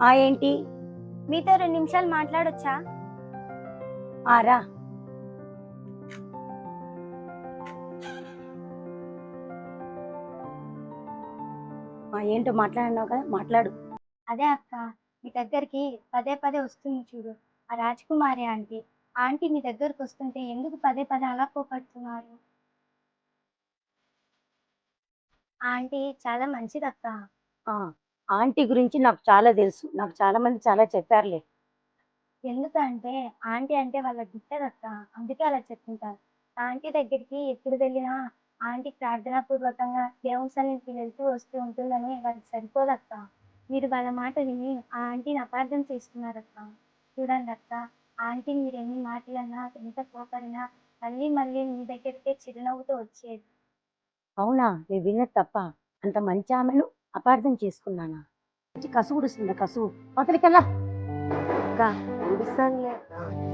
ఆ ఏంటి? మీతో రెండు నిమిషాలు మాట్లాడొచ్చా? ఆ రా. ఆ, ఏంటో మాట్లాడినావు కదా మాట్లాడు. అదే అక్క మీ దగ్గరికి పదే పదే వస్తుంది చూడు. ఆ రాజకుమారి ఆంటీ ఆంటీ మీ దగ్గరకు వస్తుంటే ఎందుకు పదే పదే అలా కోపడుతున్నారు? ఆంటీ చాలా మంచిది అక్క. ఆ, ఆంటీ గురించి నాకు చాలా తెలుసు. నాకు చాలా మంది చాలా చెప్పారులే. ఎందుకంటే ఆంటీ అంటే వాళ్ళ గిట్టదక్క అందుకే అలా చెప్తుంటారు. ఆంటీ దగ్గరికి ఎప్పుడు వెళ్ళినా ఆంటీ ప్రార్థనా పూర్వకంగా దేవుని సన్నిధికి వెళ్తూ వస్తూ ఉంటుందని వాళ్ళకి సరిపోదక్క మీరు వాళ్ళ మాట విని ఆ ఆంటీని అపార్థం చేసుకున్నారక్క చూడండి అక్క ఆంటీ మీరు ఎన్ని మాటలన్నా ఎంత కోపడినా మళ్ళీ మళ్ళీ మీ దగ్గరికే చిరునవ్వుతో వచ్చేది. అవునా? నేను విన్నది తప్ప అంత మంచి ఆమెను అపార్థం చేసుకున్నానా? మంచి కసువు అవతలికెళ్ళా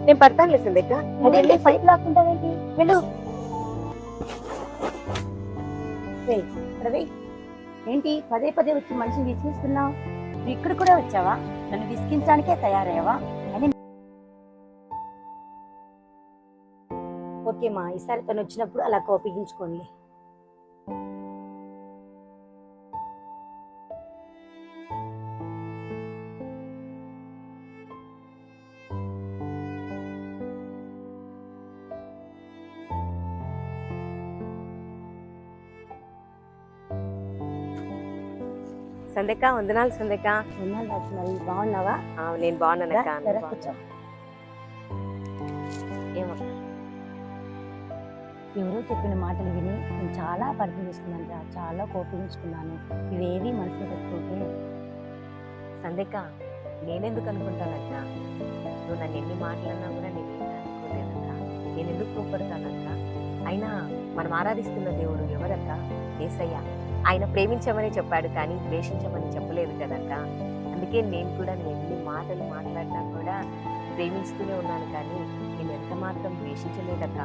నేను పడతానులే సందేక అదేంటి పైపు లాక్కుంటావేంటి వెళ్ళు. ఏంటి? పదే పదే వచ్చి మనిషిని విసిగిస్తున్నావు? ఇక్కడ కూడా వచ్చావా? నన్ను విసిగించడానికే తయారయ్యావా? అని ఓకే మా ఈసారి తను వచ్చినప్పుడు అలా కోపించుకోండి సందేక వందనాలు సందేక బాగున్నావా? నేను బాగున్నానక్క రా, నేను రా, కూర్చో. బాగున్నాను. ఏమక్క ఎవరో చెప్పిన మాటలు విని నేను చాలా చేసుకున్నాను రా చాలా కోపించుకున్నాను. ఇవేవి మనసులో పెట్టుకుంటే? సందేక నేనెందుకు అనుకుంటానక్క? నువ్వు నన్ను ఎన్ని మాటలన్నా కూడా నేను ఏమీ అనుకోలేదక్క. నేను ఎందుకు కోపడతానక్క అయినా మనం ఆరాధిస్తున్న దేవుడు ఎవరక్క? ఏసయ్య. ఆయన ప్రేమించమని చెప్పాడు కానీ ద్వేషించమని చెప్పలేదు కదక్క. అందుకే నేను కూడా నేను ఎన్ని మాటలు మాట్లాడినా కూడా ప్రేమిస్తూనే ఉన్నాను కానీ నేను ఎంత మాత్రం ద్వేషించలేదక్క.